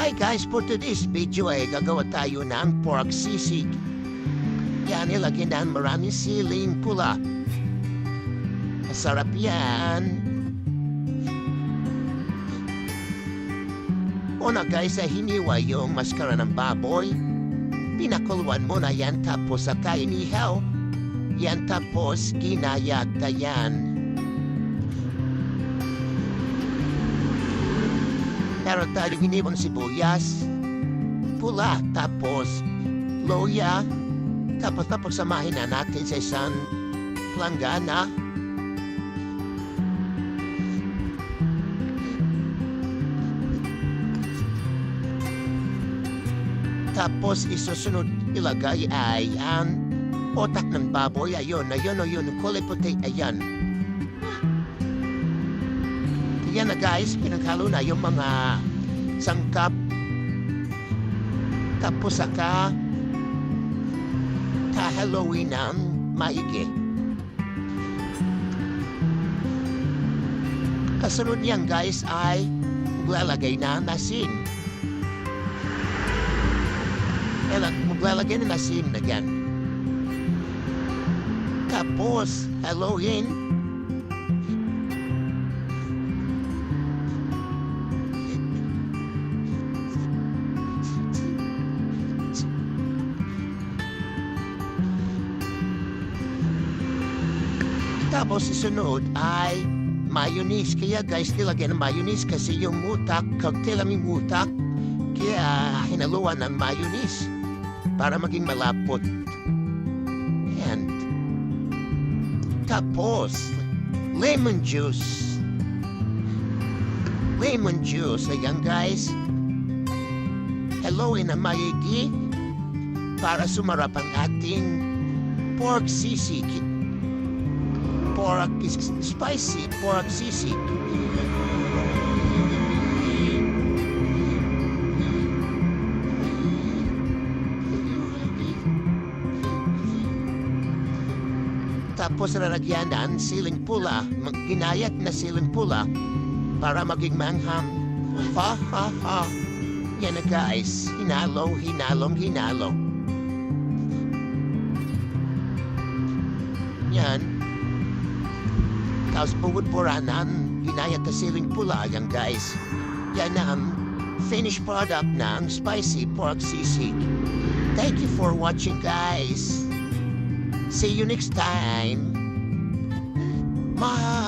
Hi guys, for today's video ay gagawa tayo ng pork sisig. Yan, ilagyan na maraming siling pula. Masarap yan. Una guys, ay hiniwa yung maskara ng baboy. Pinakuluan mo na yan tapos sa kainihaw. Yan tapos ginayagta yan. Meron tayong hiniwang sibuyas, pula, tapos loya, tapos tapos samahin na natin sa isang planggana. Tapos isusunod ilagay ay ang otak ng baboy. Ayun, ayun, ayun, kulay puti, ayan. Yan na guys, pinaghalo na yung mga sangkap. Tapos saka kahaluin ng maigi. Kasunod niyan guys ay maglalagay na ng asin. Kailan maglalagay na yan. Tapos haluin Tapos susunod ay mayonnaise. Kaya guys, nilagyan ng mayonnaise kasi yung mutak, cocktail ang mutak. Kaya hinaluan ng mayonnaise para maging malapot. And tapos, lemon juice. Lemon juice. Ayan guys. Haluin ang maigi para sumarap ang ating pork sisig pork is spicy pork sisig. Tapos lalagyan ng siling pula, magginayat na siling pula para maging mangham. Ha ha ha. Yan na guys, hinalo, hinalong, hinalo. Yan, tapos bubud-buranan, ginayat na siling pula yan guys. Yan ang finished product ng spicy pork sisig. Thank you for watching guys. See you next time. Bye.